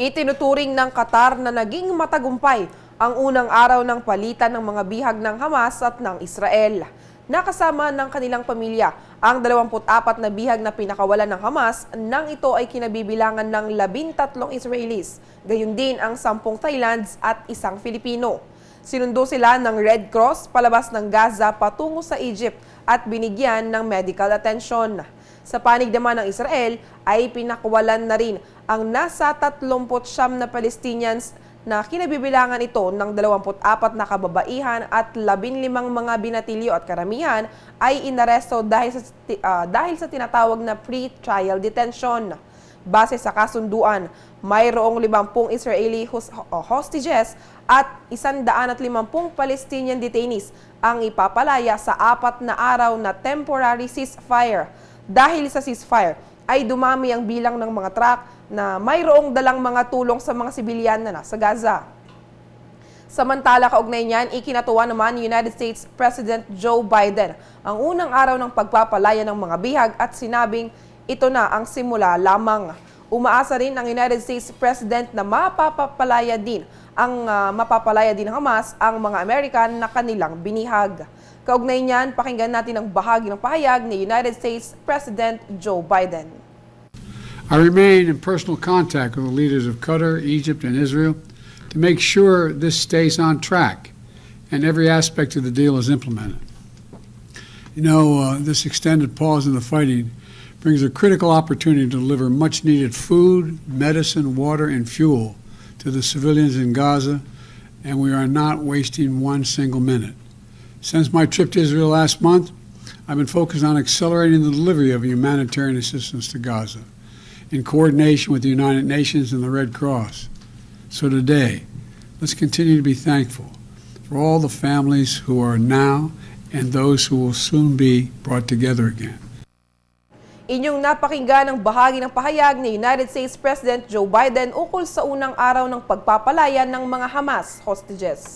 Itinuturing ng Qatar na naging matagumpay ang unang araw ng palitan ng mga bihag ng Hamas at ng Israel. Nakasama ng kanilang pamilya ang 24 na bihag na pinakawalan ng Hamas nang ito ay kinabibilangan ng 13 Israelis, gayon din ang 10 Thailands at isang Filipino. Sinundo sila ng Red Cross palabas ng Gaza patungo sa Egypt at binigyan ng medical attention. Sa panig naman ng Israel ay pinakawalan na rin ang nasa 39 na Palestinians na kinabibilangan ito ng 24 na kababaihan at 15 mga binatilyo at karamihan ay inaresto dahil sa, ah, dahil sa tinatawag na pre-trial detention. Base sa kasunduan, mayroong 50 Israeli hostages at 150 Palestinian detainees ang ipapalaya sa apat na araw na temporary ceasefire. Dahil sa ceasefire, ay dumami ang bilang ng mga truck na mayroong dalang mga tulong sa mga sibilyan na nasa Gaza. Samantala, kaugnay niyan, ikinatuwa naman ni United States President Joe Biden ang unang araw ng pagpapalaya ng mga bihag at sinabing ito na ang simula lamang. Umaasa rin ang United States President na mapapapalaya din ang ah, mapapalaya din Hamas ang mga American na kanilang binihag. Kaugnay niyan, pakinggan natin ang bahagi ng pahayag ni United States President Joe Biden. I remain in personal contact with the leaders of Qatar, Egypt, and Israel to make sure this stays on track and every aspect of the deal is implemented. You know, uh, this extended pause in the fighting brings a critical opportunity to deliver much needed food, medicine, water, and fuel to the civilians in Gaza, and we are not wasting one single minute. Since my trip to Israel last month, I've been focused on accelerating the delivery of humanitarian assistance to Gaza in coordination with the United Nations and the Red Cross. So today, let's continue to be thankful for all the families who are now and those who will soon be brought together again. Inyong napakinggan ang bahagi ng pahayag ni United States President Joe Biden ukol sa unang araw ng pagpapalaya ng mga Hamas hostages.